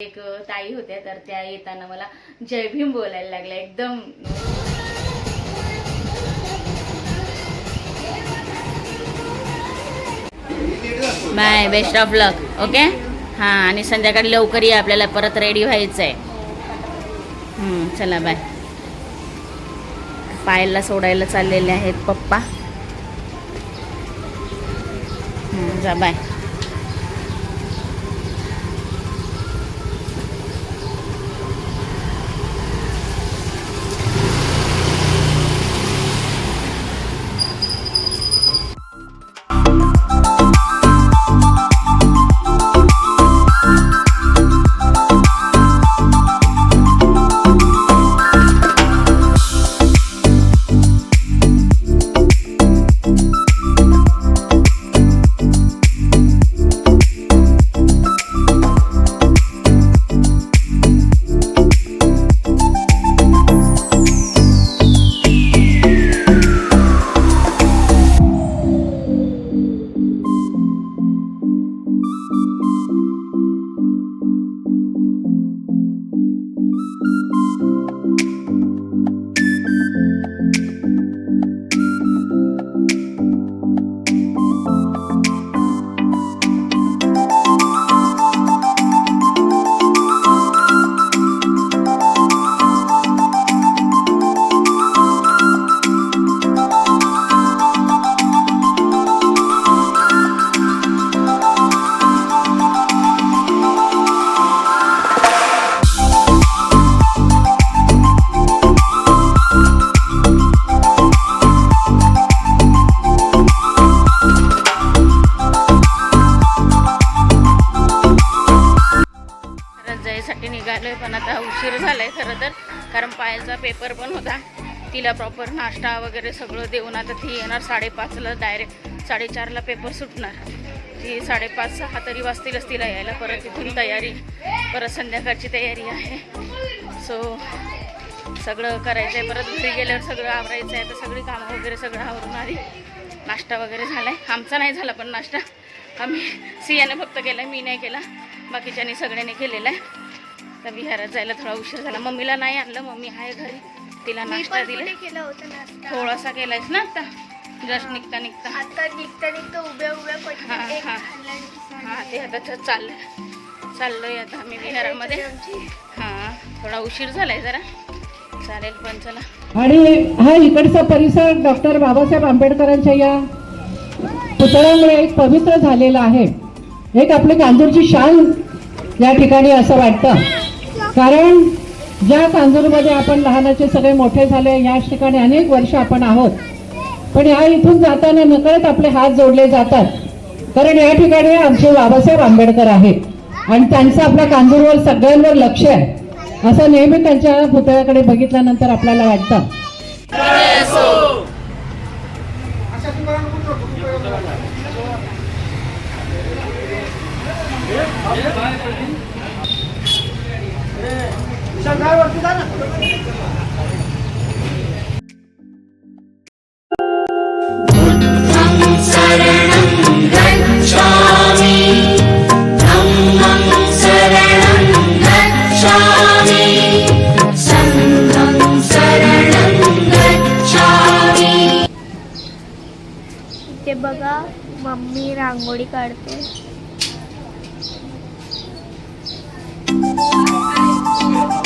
एक ताई होत्या तर त्या येताना मला जय भीम बोलायला लागल्या एकदम. Bye best of luck okay हां आणि संध्याकाळी लवकर ये आपल्याला परत रेडी व्हायचं आहे चला बाय पायला सोडायला चाललेले आहेत पप्पा. जा बाय पेपर पण होता. तिला प्रॉपर नाश्ता वगैरे सगळं देऊन आता ती येणार साडेपाचला डायरेक्ट साडेचारला पेपर सुटणार. ती साडेपाच सहा तरी वाजतीलच तिला यायला. परत तिथून तयारी. परत संध्याकाळची तयारी आहे. सो सगळं करायचं आहे परत घरी गेल्यावर सगळं आवरायचं आहे तर सगळी कामं वगैरे सगळं आवरून आली. नाश्ता वगैरे झाला आहे आमचा नाही झाला पण नाश्ता. आम्ही सियाने फक्त केला मी नाही केला. बाकीच्यांनी सगळ्यांनी केलेला आहे तर विहारात जायला थोडा उशीर झाला. मम्मीला नाही आणलं. मम्मी आहे घरी. तिला नाश्ता दिला. केला होता थोडासा केलायस ना आता? जस्ट निघता निघता. आता निघता निघता उभ्या उभ्या हा, हा. हां ते आता तर चाललंय आता आम्ही विहारामध्ये. हां थोडा उशीर झालाय जरा. चालेल पण चला. आणि हा इकडचा परिसर डॉक्टर बाबासाहेब आंबेडकरांच्या या पुतळ्यामुळे एक पवित्र झालेला आहे. एक आपली कांजूरची शान या ठिकाणी असं वाटतं. कारण ज्या कांजूरमध्ये आपण लहानाचे सगळे मोठे झाले याच ठिकाणी अनेक वर्ष आपण आहोत. पण या इथून जाताना नकळत आपले हात जोडले जातात. कारण या ठिकाणी आमचे बाबासाहेब आंबेडकर आहेत. आणि त्यांचं आपल्या कांजूरवर सगळ्यांवर लक्ष आहे. असं नेहमी त्यांच्या पुतळ्याकडे बघितल्यानंतर आपल्याला वाटतं. इथे बघा मम्मी रांगोळी काढते. Thank you.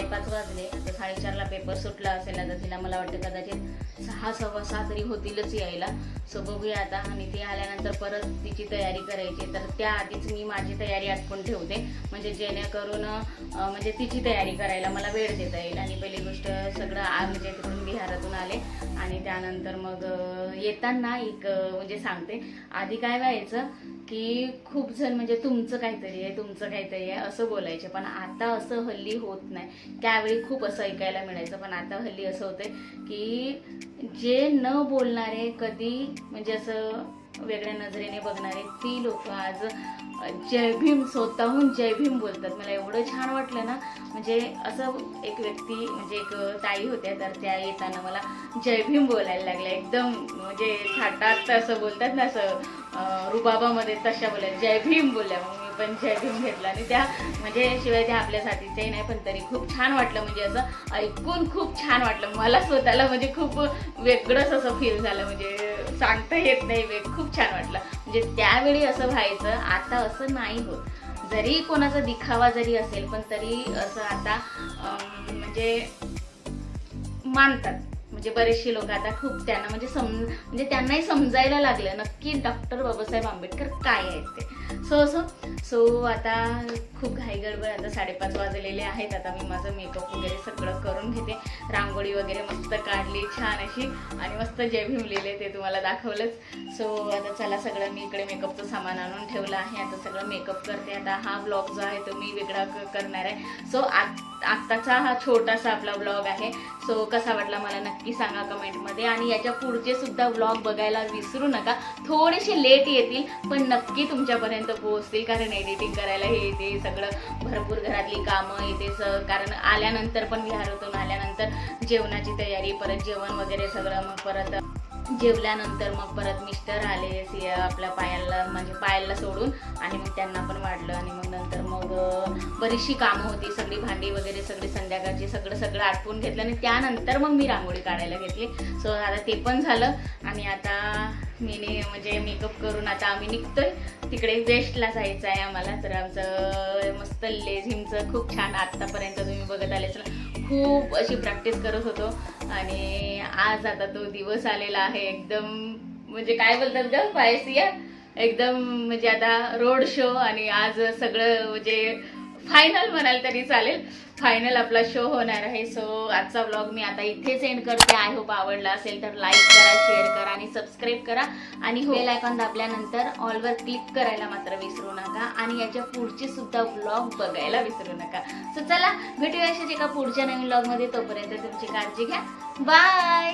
साडेपाच वाजले. आता साडेचारला पेपर सुटला असेल आता तिला मला वाटतं कदाचित सहा सव्वा सहा तरी होतीलच यायला. सो बघूया आता. आणि ती आल्यानंतर परत तिची तयारी करायची तर त्याआधीच मी माझी तयारी आटपून ठेवते. म्हणजे जेणेकरून म्हणजे तिची तयारी करायला मला वेळ देता येईल. आणि पहिली गोष्ट सगळं आ म्हणजे तिकडून बिहारातून आले. आणि त्यानंतर मग येताना एक म्हणजे सांगते. आधी काय व्हायचं की खूप जण म्हणजे तुमचं काहीतरी आहे तुमचं काहीतरी आहे असं बोलायचे. पण आता असं हल्ली होत नाही. त्यावेळी खूप असं ऐकायला मिळायचं. पण आता हल्ली असं होतंय की जे न बोलणारे कधी म्हणजे असं वेगळ्या नजरेने बघणारे ती लोक आज जय भीम स्वतःहून जय भीम बोलतात. मला एवढं छान वाटलं ना. म्हणजे असं एक व्यक्ती म्हणजे एक ताई होत्या तर त्या येताना मला जय भीम बोलायला लागल्या. एकदम म्हणजे थाटात असं बोलतात ना असं रुबाबामध्ये तशा बोलल्या जय भीम बोलल्या. मग मी पण जय भीम घेतला. आणि त्या म्हणजे शिवाय त्या आपल्यासाठीचंही नाही पण तरी खूप छान वाटलं. म्हणजे असं ऐकून खूप छान वाटलं. मला स्वतःला म्हणजे खूप वेगळंच असं फील झालं. म्हणजे सांगता येत नाही वेग खूप छान वाटलं. म्हणजे त्यावेळी असं व्हायचं आता असं नाही होत. जरी कोणाचा दिखावा जरी असेल पण तरी असं आता म्हणजे मानतात. म्हणजे बरेचसे लोक आता खूप त्यांना म्हणजे सम म्हणजे त्यांनाही समजायला लागलं. नक्की डॉक्टर बाबासाहेब आंबेडकर काय आहेत ते? सो असो सो आता खूप घाईगडबड आता साडेपाच वाजलेले आहेत. आता मी माझं मेकअप वगैरे सगळं करून घेते. रांगोळी वगैरे मस्त काढली छान अशी. आणि मस्त जय भीम लिहिले ते तुम्हाला दाखवलंच. सो आता चला सगळं मी इकडे मेकअपचं सामान आणून ठेवलं आहे. आता सगळं मेकअप करते. आता हा ब्लॉग जो आहे तो मी वेगळा करणार आहे. सो आत्ताचा हा छोटासा आपला ब्लॉग आहे. सो कसा वाटला मला नक्की सांगा कमेंटमध्ये. आणि याच्या पुढचे सुद्धा ब्लॉग बघायला विसरू नका. थोडेसे लेट येतील पण नक्की तुमच्यापर्यंत पोहोचतील कारण एडिटिंग करायला हे ते सगळं भरपूर घरातली कामं येते स कारण आल्यानंतर पण विहारातून आल्यानंतर जेवणाची तयारी परत जेवण वगैरे सगळं मग परत जेवल्यानंतर मग परत मिस्टर आले आपल्या पायाला म्हणजे पायाला सोडून आणि मग त्यांना पण वाढलं आणि मग नंतर मग बरीचशी कामं होती सगळी भांडी वगैरे सगळी संध्याकाळची सगळं सगळं आटपून घेतलं आणि त्यानंतर मग मी रांगोळी काढायला घेतली. सो आता ते पण झालं आणि आता मी ने- म्हणजे मेकअप करून आता आम्ही निघतोय. तिकडे वेस्टला जायचं आहे आम्हाला. तर आमचं मस्त लेझिमचं खूप छान आत्तापर्यंत तुम्ही बघत आले असाल. खूप अशी प्रॅक्टिस करत होतो. आणि आज आता तो दिवस आलेला आहे एकदम म्हणजे काय बोलतात ग पायसिया एकदम म्हणजे आता रोड शो आणि आज सगळं म्हणजे फायनल म्हणाल तरी चालेल. फायनल आपला शो होणार आहे. सो आजचा व्लॉग मी आता इथेच एंड करते. आय होप आवडला असेल तर लाईक करा शेअर करा आणि सबस्क्राईब करा. आणि हो, बेल आयकॉन दाबल्यानंतर ऑलवर क्लिक करायला मात्र विसरू नका. आणि याच्या पुढचे सुद्धा व्लॉग बघायला विसरू नका. सो चला भेटूया अशाच एका पुढच्या नवीन व्लॉगमध्ये तोपर्यंत तुमची काळजी घ्या. बाय